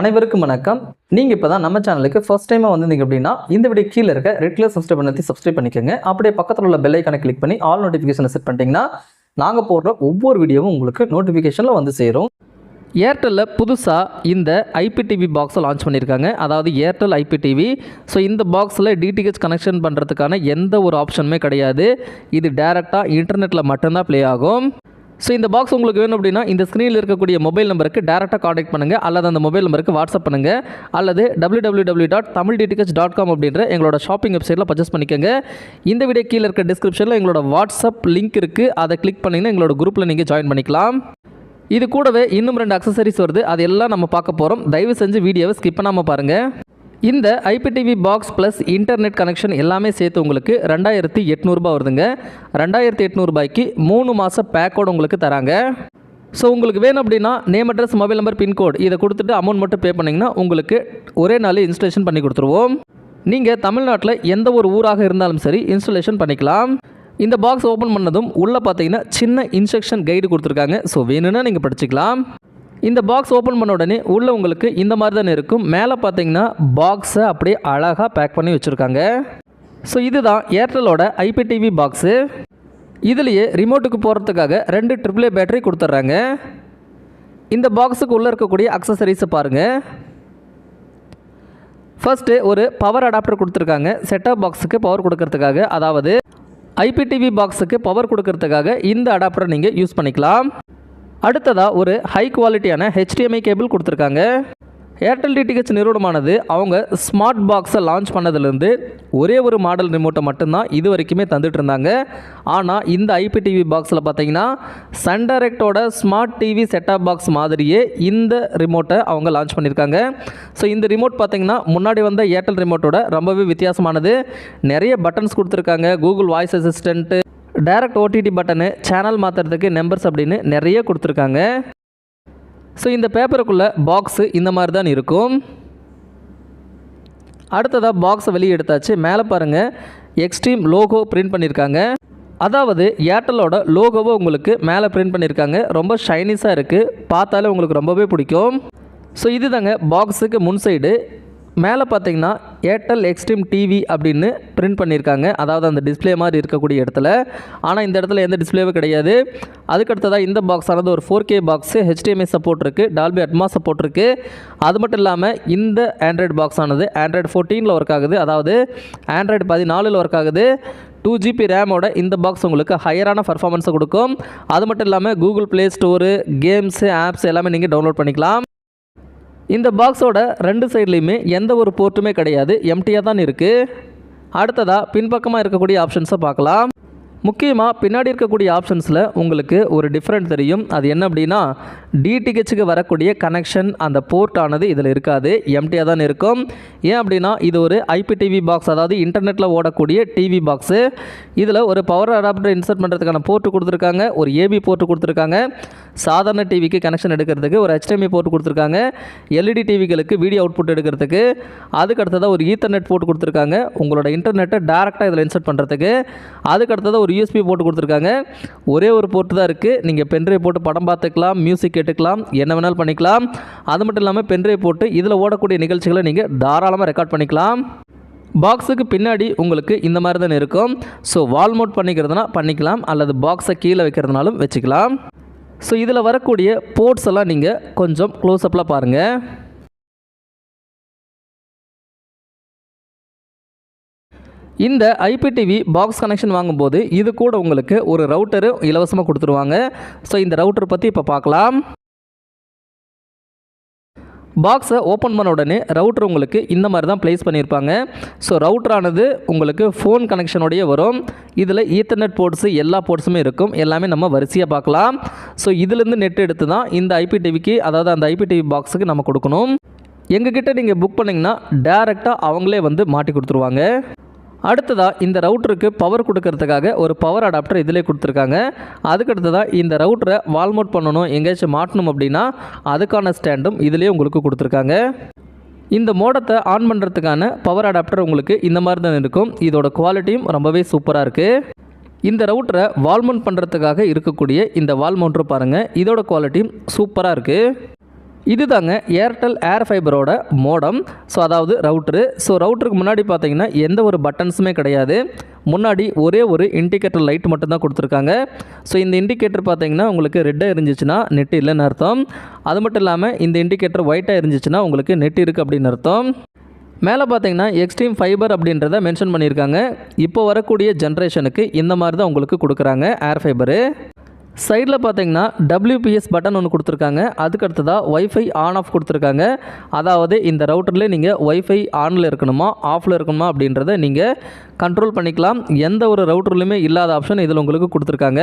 அனைவருக்கும் வணக்கம். நீங்கள் இப்போ தான் நம்ம சேனலுக்கு ஃபஸ்ட் டைமாக வந்திருந்தீங்க அப்படின்னா இந்த வீடியோ கீழே இருக்க ரெட் கலர் சப்ஸ்கிரைப் பண்ணி சப்ஸ்கிரைப் பண்ணிக்கோங்க. அப்படியே பக்கத்தில் உள்ள பெல் ஐக்கானை கிளிக் பண்ணி ஆல் நோட்டிஃபிகேஷனை செட் பண்ணிட்டீங்கன்னா நாங்கள் போடுற ஒவ்வொரு வீடியோவும் உங்களுக்கு நோட்டிஃபிகேஷனில் வந்து சேரும். ஏர்டெல்லில் புதுசாக இந்த ஐபிடிவி பாக்ஸை லான்ச் பண்ணியிருக்காங்க அதாவது ஏர்டெல் ஐபிடிவி ஸோ இந்த பாக்ஸில் டிடிஹெச் கனெக்ஷன் பண்ணுறதுக்கான எந்த ஒரு ஆப்ஷனுமே கிடையாது. இது டேரெக்டாக இன்டர்நெட்டில் மட்டும்தான் ப்ளே ஆகும். ஸோ இந்த பாக்ஸ் உங்களுக்கு வேணும் அப்படின்னா இந்த ஸ்க்ரீனில் இருக்கக்கூடிய மொபைல் நம்பருக்கு டேரெக்டாக காண்டாக்ட் பண்ணுங்கள் அல்லது அந்த மொபைல் நம்பருக்கு வாட்ஸ்அப் பண்ணுங்கள் அல்லது W W W dot Tamil DTH dot com அப்படின்ற எங்களோட ஷாப்பிங் வெப்சைட்டில் பர்ச்சேஸ் பண்ணிக்கோங்க. இந்த வீடியோ கீழே இருக்க டிஸ்கிரிப்ஷனில் எங்களோட வாட்ஸ்அப் லிங்க் இருக்குது அதை கிளிக் பண்ணிங்கன்னா எங்களோட குரூப்பில் நீங்கள் ஜாயின் பண்ணிக்கலாம். இது கூடவே இன்னும் ரெண்டு அக்சசரிஸ் வருது. அது எல்லாம் நம்ம பார்க்க போகிறோம் தயவு செஞ்சு வீடியோவை ஸ்கிப் பண்ணாமல் பாருங்கள் இந்த IPTV box plus internet connection எல்லாமே சேர்த்து உங்களுக்கு ரெண்டாயிரத்தி எட்நூறுபா வருதுங்க. ரெண்டாயிரத்தி எட்நூறுபாய்க்கு மூணு மாதம் பேக்கோடு உங்களுக்கு தராங்க. ஸோ உங்களுக்கு வேணும் அப்படின்னா name address mobile number pincode இதை கொடுத்துட்டு அமௌண்ட் மட்டும் பே பண்ணிங்கன்னா உங்களுக்கு ஒரே நாள் இன்ஸ்டலேஷன் பண்ணி கொடுத்துருவோம். நீங்கள் தமிழ்நாட்டில் எந்த ஒரு ஊராக இருந்தாலும் சரி இன்ஸ்டலேஷன் பண்ணிக்கலாம். இந்த பாக்ஸ் ஓப்பன் பண்ணதும் உள்ளே பார்த்தீங்கன்னா சின்ன இன்ஸ்ட்ரக்ஷன் கைடு கொடுத்துருக்காங்க. ஸோ வேணும்னா நீங்கள் படிச்சுக்கலாம். இந்த பாக்ஸ் ஓப்பன் பண்ண உடனே உள்ளே உங்களுக்கு இந்த மாதிரி தானே இருக்கும். மேலே பார்த்தீங்கன்னா பாக்ஸை அப்படியே அழகாக பேக் பண்ணி வச்சுருக்காங்க. ஸோ இதுதான் ஏர்டெலோட ஐபிடிவி பாக்ஸு இதுலேயே ரிமோட்டுக்கு போகிறதுக்காக ரெண்டு ட்ரிபிளே பேட்டரி கொடுத்துட்றாங்க. இந்த பாக்ஸுக்கு உள்ளே இருக்கக்கூடிய அக்சசரிஸை பாருங்கள் ஃபஸ்ட்டு ஒரு பவர் அடாப்டர் கொடுத்துருக்காங்க. செட்டப் பாக்ஸுக்கு பவர் கொடுக்கறதுக்காக. அதாவது ஐபிடிவி பாக்ஸுக்கு பவர் கொடுக்கறதுக்காக இந்த அடாப்டரை நீங்கள் யூஸ் பண்ணிக்கலாம். அடுத்ததாக ஒரு ஹை குவாலிட்டியான ஹெச்டிஎம்ஐ கேபிள் கொடுத்துருக்காங்க. ஏர்டெல் டிடிஹெச் நிறுவனமானது அவங்க ஸ்மார்ட் பாக்ஸை லான்ச் பண்ணதுலேருந்து ஒரே ஒரு மாடல் ரிமோட்டை மட்டும்தான் இது வரைக்குமே தந்துட்டு இருந்தாங்க. ஆனால் இந்த ஐபிடிவி பாக்ஸில் பார்த்தீங்கன்னா சன் டைரக்டோட ஸ்மார்ட் டிவி செட்டாப் பாக்ஸ் மாதிரியே இந்த ரிமோட்டை அவங்க லான்ச் பண்ணியிருக்காங்க. ஸோ இந்த ரிமோட் பார்த்தீங்கன்னா முன்னாடி வந்த ஏர்டெல் ரிமோட்டோட ரொம்பவே வித்தியாசமானது. நிறைய பட்டன்ஸ் கொடுத்துருக்காங்க. Google voice assistant direct OTT button channel மாற்றுறதுக்கு நம்பர்ஸ் அப்படின்னு நிறைய கொடுத்துருக்காங்க. ஸோ இந்த பேப்பருக்குள்ளே பாக்ஸு இந்த மாதிரி தான் இருக்கும் அடுத்ததாக பாக்ஸை வெளியே எடுத்தாச்சு. மேலே பாருங்கள் எக்ஸ்ட்ரீம் லோகோ பிரிண்ட் பண்ணியிருக்காங்க அதாவது ஏர்டெல்லோட லோகோவை உங்களுக்கு மேலே பிரிண்ட் பண்ணியிருக்காங்க ரொம்ப ஷைனிஸாக இருக்குது பார்த்தாலே உங்களுக்கு ரொம்பவே பிடிக்கும். ஸோ இதுதாங்க பாக்ஸுக்கு முன் சைடு மேலே பார்த்தீங்கன்னா ஏர்டெல் எக்ஸ்ட்ரீம் டிவி அப்படின்னு பிரிண்ட் பண்ணியிருக்காங்க. அதாவது அந்த டிஸ்ப்ளே மாதிரி இருக்கக்கூடிய இடத்துல. ஆனால் இந்த இடத்துல எந்த டிஸ்ப்ளேவும் கிடையாது. அதுக்கடுத்ததாக இந்த பாக்ஸ் ஆனது ஒரு four K box HDMI support இருக்குது டால்பி அட்மா சப்போர்ட் இருக்குது அது மட்டும் இல்லாமல் இந்த ஆண்ட்ராய்டு பாக்ஸ் ஆனது ஆண்ட்ராய்டு ஃபோர்டீனில் ஒர்க் ஆகுது. அதாவது ஆண்ட்ராய்டு பதினாலில் ஒர்க் ஆகுது. டூ ஜிபி ரேமோட இந்த பாக்ஸ் உங்களுக்கு ஹையரான பர்ஃபார்மன்ஸை கொடுக்கும். அது மட்டும் இல்லாமல் Google Play store games apps எல்லாமே நீங்கள் டவுன்லோட் பண்ணிக்கலாம். இந்த பாக்ஸோட ரெண்டு சைட்லேயுமே எந்த ஒரு போர்ட்டுமே கிடையாது. எம்டியாக தான் இருக்குது அடுத்ததாக பின்பக்கமாக இருக்கக்கூடிய ஆப்ஷன்ஸை பார்க்கலாம். முக்கியமாக பின்னாடி இருக்கக்கூடிய ஆப்ஷன்ஸில் உங்களுக்கு ஒரு டிஃப்ரெண்ட் தெரியும். அது என்ன அப்படின்னா டிடிஹெச்சுக்கு வரக்கூடிய கனெக்ஷன் அந்த போர்ட் ஆனது இதில் இருக்காது. எம்டியாக தான் இருக்கும். ஏன் அப்படின்னா இது ஒரு ஐபி டிவி பாக்ஸ் அதாவது இன்டர்நெட்டில் ஓடக்கூடிய டிவி பாக்ஸு இதில் ஒரு பவர் அடாப்டர் இன்சர்ட் பண்ணுறதுக்கான போர்ட்டு கொடுத்துருக்காங்க. ஒரு ஏபி போர்ட்டு கொடுத்துருக்காங்க. சாதாரண டிவிக்கு கனெக்ஷன் எடுக்கிறதுக்கு ஒரு ஹெச்டிஎம்ஐ போர்ட் கொடுத்துருக்காங்க. எல்இடி டிவிகளுக்கு வீடியோ அவுட்புட் எடுக்கிறதுக்கு. அதுக்கு அடுத்ததாக ஒரு ஈத்தர்நெட் போர்ட் கொடுத்துருக்காங்க. உங்களோட இன்டர்நெட்டை டேரெக்டாக இதில் இன்சர்ட் பண்ணுறதுக்கு அதுக்கு அடுத்ததாக ஒரு யூஎஸ்பி போட்டு கொடுத்துருக்காங்க. ஒரே ஒரு போர்ட்டு தான் இருக்குது நீங்கள் பென்ட்ரைவ் போட்டு படம் பார்த்துக்கலாம் மியூசிக் கேட்டுக்கலாம் என்ன வேணாலும் பண்ணிக்கலாம். அது மட்டும் இல்லாமல் பென்ட்ரைவ் போட்டு இதில் ஓடக்கூடிய நிகழ்ச்சிகளை நீங்கள் தாராளமாக ரெக்கார்ட் பண்ணிக்கலாம். பாக்ஸுக்கு பின்னாடி உங்களுக்கு இந்த மாதிரி தானே இருக்கும். ஸோ வால் மவுட் பண்ணிக்கிறதுனா பண்ணிக்கலாம். அல்லது பாக்ஸை கீழே வைக்கிறதுனாலும் வச்சுக்கலாம். ஸோ இதில் வரக்கூடிய போர்ட்ஸ் எல்லாம் நீங்கள் கொஞ்சம் க்ளோஸ்அப்பில் பாருங்கள் இந்த ஐபிடிவி பாக்ஸ் கனெக்ஷன் வாங்கும்போது இது கூட உங்களுக்கு ஒரு ரவுட்டரு இலவசமாக கொடுத்துருவாங்க. ஸோ இந்த ரவுட்டர் பற்றி இப்போ பார்க்கலாம் பாக்ஸை ஓப்பன் பண்ண உடனே ரவுட்டர் உங்களுக்கு இந்த மாதிரி தான் ப்ளேஸ் பண்ணியிருப்பாங்க ஸோ ரவுட்டரானது உங்களுக்கு ஃபோன் கனெக்ஷனோடய வரும். இதில் ஈத்தர்நெட் போர்ட்ஸு எல்லா போர்ட்ஸுமே இருக்கும். எல்லாமே நம்ம வரிசையாக பார்க்கலாம் ஸோ இதுலேருந்து நெட் எடுத்து தான் இந்த ஐபிடிவிக்கு அதாவது அந்த ஐபிடிவி பாக்ஸுக்கு நம்ம கொடுக்கணும். எங்ககிட்ட நீங்கள் புக் பண்ணிங்கன்னா டேரெக்டாக அவங்களே வந்து மாட்டி கொடுத்துருவாங்க. அடுத்ததாக இந்த ரவுட்டருக்கு பவர் கொடுக்கறதுக்காக ஒரு பவர் அடாப்டர் இதிலே கொடுத்துருக்காங்க. அதுக்கு அடுத்ததாக இந்த ரவுட்டரை வால்மோட் பண்ணணும் எங்கேயாச்சும் மாட்டணும் அப்படின்னா அதுக்கான ஸ்டாண்டும் இதிலே உங்களுக்கு கொடுத்துருக்காங்க. இந்த மோடத்தை ஆன் பண்ணுறதுக்கான பவர் அடாப்டர் உங்களுக்கு இந்த மாதிரி தான் இருக்கும். இதோட குவாலிட்டியும் ரொம்பவே சூப்பராக இருக்குது இந்த ரவுட்டரை வால்மவுண்ட் பண்ணுறதுக்காக இருக்கக்கூடிய இந்த வால் பாருங்கள் இதோட குவாலிட்டியும் சூப்பராக இருக்குது இதுதாங்க ஏர்டெல் ஏர் ஃபைபரோட மோடம் ஸோ அதாவது ரவுட்ரு ஸோ ரவுட்டருக்கு முன்னாடி பார்த்தீங்கன்னா எந்த ஒரு பட்டன்ஸுமே கிடையாது. முன்னாடி ஒரே ஒரு இண்டிகேட்டர் லைட் மட்டும்தான் கொடுத்துருக்காங்க. ஸோ இந்த இண்டிகேட்டர் பார்த்தீங்கன்னா உங்களுக்கு ரெட்டாக இருந்துச்சுன்னா நெட் இல்லைன்னு அர்த்தம். அது மட்டும் இல்லாமல் இந்த இண்டிகேட்டர் ஒயிட்டாக இருந்துச்சுன்னா உங்களுக்கு நெட் இருக்குது அப்படின்னு அர்த்தம். மேலே பார்த்தீங்கன்னா எக்ஸ்ட்ரீம் ஃபைபர் அப்படின்றத மென்ஷன் பண்ணியிருக்காங்க. இப்போ வரக்கூடிய ஜென்ரேஷனுக்கு இந்த மாதிரி தான் உங்களுக்கு கொடுக்குறாங்க ஏர் ஃபைபரு சைடில் பார்த்தீங்கன்னா டபிள்யூபிஎஸ் பட்டன் ஒன்று கொடுத்துருக்காங்க. அதுக்கு அடுத்ததாக ஒய்ஃபை ஆன் ஆஃப் கொடுத்துருக்காங்க. அதாவது இந்த ரவுட்டரில் நீங்கள் ஒய்ஃபை ஆனில் இருக்கணுமா ஆஃபில் இருக்கணுமா அப்படின்றத நீங்கள் கண்ட்ரோல் பண்ணிக்கலாம். எந்த ஒரு ரவுட்டர்லையுமே இல்லாத ஆப்ஷன் இதில் உங்களுக்கு கொடுத்துருக்காங்க.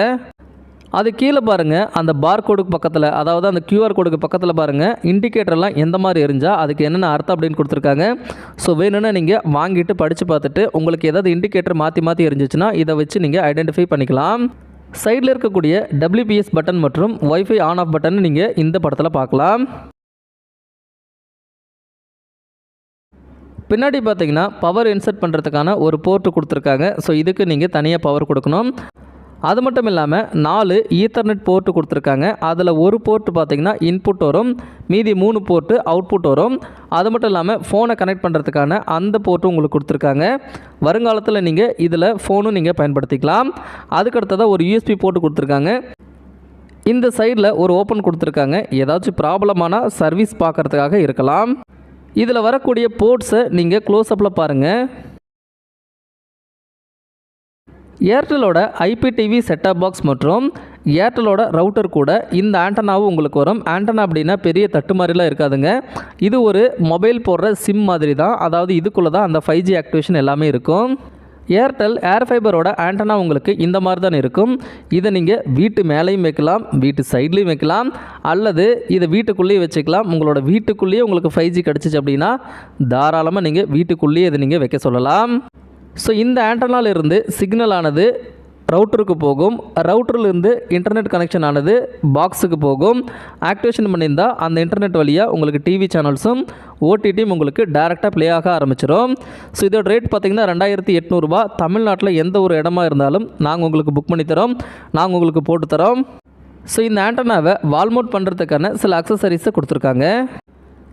அது கீழே பாருங்கள் அந்த பார் கோடுக்கு பக்கத்தில் அதாவது அந்த கியூஆர் கோடுக்கு பக்கத்தில் பாருங்கள் இண்டிகேட்டர்லாம் எந்த மாதிரி எரிஞ்சால் அதுக்கு என்னென்ன அர்த்தம் அப்படின்னு கொடுத்துருக்காங்க. ஸோ வேணும்னா நீங்கள் வாங்கிட்டு படித்து பார்த்துட்டு உங்களுக்கு ஏதாவது இண்டிகேட்டர் மாற்றி மாற்றி எரிஞ்சிச்சுன்னா இதை வச்சு நீங்கள் ஐடென்டிஃபை பண்ணிக்கலாம். சைடில் இருக்கக்கூடிய டபிள்யூபிஎஸ் பட்டன் மற்றும் ஒய்ஃபை ஆன் ஆஃப் பட்டன் நீங்கள் இந்த படத்தில் பார்க்கலாம். பின்னாடி பார்த்தீங்கன்னா பவர் இன்சர்ட் பண்ணுறதுக்கான ஒரு போர்ட்டு கொடுத்துருக்காங்க. ஸோ இதுக்கு நீங்கள் தனியாக பவர் கொடுக்கணும். அது மட்டும் இல்லாமல் நாலு ஈத்தர்நெட் போர்ட்டு கொடுத்துருக்காங்க. அதில் ஒரு போர்ட்டு பார்த்தீங்கன்னா இன்புட் வரும் மீதி மூணு போர்ட்டு அவுட்புட் வரும். அது மட்டும் இல்லாமல் ஃபோனை கனெக்ட் பண்ணுறதுக்கான அந்த போர்ட்டும் உங்களுக்கு கொடுத்துருக்காங்க. வருங்காலத்தில் நீங்கள் இதில் ஃபோனும் நீங்கள் பயன்படுத்திக்கலாம். அதுக்கடுத்ததாக ஒரு யூஎஸ்பி போர்ட்டு கொடுத்துருக்காங்க. இந்த சைடில் ஒரு ஓப்பன் கொடுத்துருக்காங்க. ஏதாச்சும் ப்ராப்ளமான சர்வீஸ் பார்க்குறதுக்காக இருக்கலாம். இதில் வரக்கூடிய போர்ட்ஸை நீங்கள் க்ளோஸ்அப்பில் பாருங்கள் ஏர்டெலோட ஐபிடிவி செட்டப் பாக்ஸ் மற்றும் ஏர்டெலோட ரவுட்டர் கூட இந்த ஆண்டனாவும் உங்களுக்கு வரும். ஆண்டனா அப்படின்னா பெரிய தட்டு மாதிரிலாம் இருக்காதுங்க. இது ஒரு மொபைல் போடுற சிம் மாதிரி தான் அதாவது இதுக்குள்ளே தான் அந்த ஃபைவ் ஜி ஆக்டிவேஷன் எல்லாமே இருக்கும். ஏர்டெல் ஏர் ஃபைபரோட ஆண்டனா உங்களுக்கு இந்த மாதிரி தான் இருக்கும். இதை நீங்கள் வீட்டு மேலேயும் வைக்கலாம் வீட்டு சைட்லேயும் வைக்கலாம் அல்லது இதை வீட்டுக்குள்ளேயே வச்சுக்கலாம். உங்களோட வீட்டுக்குள்ளேயே உங்களுக்கு ஃபைவ் ஜி கிடச்சிச்சு அப்படின்னா தாராளமாக நீங்கள் வீட்டுக்குள்ளேயே இதை நீங்கள் வைக்க சொல்லலாம். ஸோ இந்த ஆண்டனால இருந்து சிக்னல் ஆனது ரவுட்டருக்கு போகும். ரவுட்டர்லேருந்து இன்டர்நெட் கனெக்ஷன் ஆனது பாக்ஸுக்கு போகும். ஆக்டிவேஷன் பண்ணியிருந்தால் அந்த இன்டர்நெட் வழியாக உங்களுக்கு டிவி சேனல்ஸும் ஓடிடியும் உங்களுக்கு டேரெக்டாக ப்ளே ஆக ஆரம்பிச்சிடும் ஸோ இதோட ரேட் பார்த்திங்கன்னா ரெண்டாயிரத்தி எட்நூறுபா. தமிழ்நாட்டில் எந்த ஒரு இடமா இருந்தாலும் நாங்கள் உங்களுக்கு புக் பண்ணி தரோம். நாங்கள் உங்களுக்கு போட்டு தரோம். ஸோ இந்த ஆண்டனாவை வால்மோட் பண்ணுறதுக்கான சில அக்சசரிஸை கொடுத்துருக்காங்க.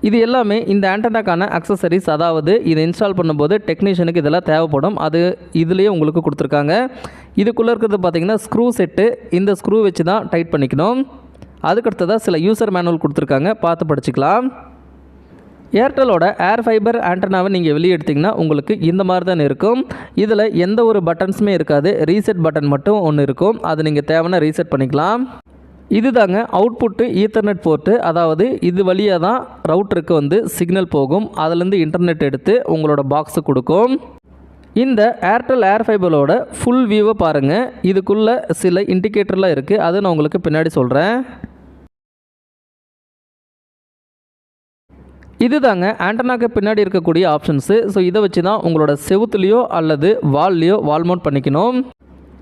இது எல்லாமே இந்த ஆண்டனாக்கான அக்சசரிஸ் அதாவது இதை இன்ஸ்டால் பண்ணும்போது டெக்னீஷியனுக்கு இதெல்லாம் தேவைப்படும். அது இதுலேயே உங்களுக்கு கொடுத்துருக்காங்க. இதுக்குள்ளே இருக்கிறது பார்த்தீங்கன்னா ஸ்க்ரூ செட்டு இந்த ஸ்க்ரூ வச்சு தான் டைட் பண்ணிக்கணும். அதுக்கடுத்ததாக சில யூசர் மேனுவல் கொடுத்துருக்காங்க. பார்த்து படிச்சுக்கலாம். ஏர்டெலோட ஏர் ஃபைபர் ஆண்டனாவை நீங்கள் வெளியே எடுத்திங்கன்னா உங்களுக்கு இந்த மாதிரி தான் இருக்கும். இதில் எந்த ஒரு பட்டன்ஸுமே இருக்காது. ரீசெட் பட்டன் மட்டும் ஒன்று இருக்கும். அது நீங்கள் தேவைன்னா ரீசெட் பண்ணிக்கலாம். இதுதாங்க அவுட்புட்டு ஈத்தர்நெட் போர்ட்டு அதாவது இது வழியாக தான் ரவுட்டருக்கு வந்து சிக்னல் போகும். அதுலேருந்து இன்டர்நெட் எடுத்து உங்களோட பாக்ஸு கொடுக்கும். இந்த ஏர்டெல் ஏர் ஃபைபரோட ஃபுல் வியூவை பாருங்கள் இதுக்குள்ளே சில இண்டிகேட்டர்லாம் இருக்குது அதை நான் உங்களுக்கு பின்னாடி சொல்கிறேன் இதுதாங்க ஆண்டனாக்கு பின்னாடி இருக்கக்கூடிய ஆப்ஷன்ஸு ஸோ இதை வச்சு தான் உங்களோட செவுத்துலேயோ அல்லது வால்லையோ வால் மவுண்ட் பண்ணிக்கணும்.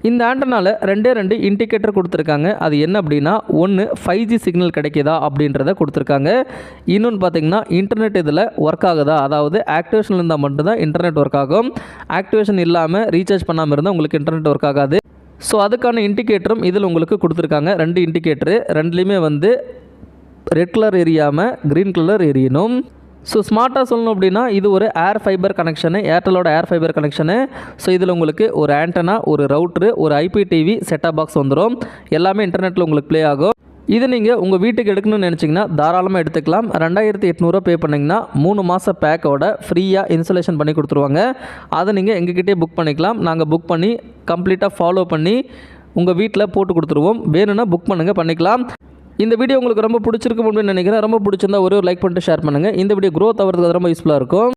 இந்த ஆண்டனால ரெண்டே ரெண்டு இண்டிகேட்டர் கொடுத்துருக்காங்க. அது என்ன அப்படின்னா ஒன்று ஃபைவ் ஜி சிக்னல் கிடைக்குதா அப்படின்றத கொடுத்துருக்காங்க. இன்னொன்று பார்த்தீங்கன்னா இன்டர்நெட் இதில் ஒர்க் ஆகுதா? அதாவது ஆக்டிவேஷன் இருந்தால் மட்டும்தான் இன்டர்நெட் ஒர்க் ஆகும். ஆக்டிவேஷன் இல்லாமல் ரீசார்ஜ் பண்ணாமல் இருந்தால் உங்களுக்கு இன்டர்நெட் ஒர்க் ஆகாது. ஸோ அதுக்கான இண்டிகேட்டரும் இதில் உங்களுக்கு கொடுத்துருக்காங்க. ரெண்டு இண்டிகேட்டரு ரெண்டுலேயுமே வந்து ரெட் கலர் எரியாமல் க்ரீன் கலர் எரியணும் ஸோ ஸ்மார்ட்டாக சொல்லணும் அப்படின்னா இது ஒரு ஏர் ஃபைபர் கனெக்ஷனு ஏர்டெலோட ஏர் ஃபைபர் கனெக்ஷனு ஸோ இதில் உங்களுக்கு ஒரு ஆண்டனா ஒரு ரவுட்ரு ஒரு ஐபி டிவி செட்டப் பாக்ஸ் வந்துடும் எல்லாமே இன்டர்நெட்டில் உங்களுக்கு ப்ளே ஆகும். இது நீங்கள் உங்கள் வீட்டுக்கு எடுக்கணும்னு நினச்சிங்கன்னா தாராளமாக எடுத்துக்கலாம். ரெண்டாயிரத்தி எட்நூறுவா பே பண்ணிங்கன்னா மூணு மாத பேக்கோட ஃப்ரீயாக இன்ஸ்டலேஷன் பண்ணி கொடுத்துருவாங்க. அதை நீங்கள் எங்ககிட்டே புக் பண்ணிக்கலாம். நாங்கள் புக் பண்ணி கம்ப்ளீட்டாக ஃபாலோ பண்ணி உங்கள் வீட்டில் போட்டு கொடுத்துருவோம். வேணும்னா புக் பண்ணுங்கள் பண்ணிக்கலாம். இந்த வீடியோ உங்களுக்கு ரொம்ப பிடிச்சிருக்கும் அப்படின்னு நினைக்கிறேன். ரொம்ப பிடிச்சிருந்தா ஒரே ஒரு லைக் பண்ணிட்டு ஷேர் பண்ணுங்கள் இந்த வீடியோ க்ரோத் ஆகிறதுக்கு அது ரொம்ப யூஸ்ஃபுல்லாக இருக்கும்.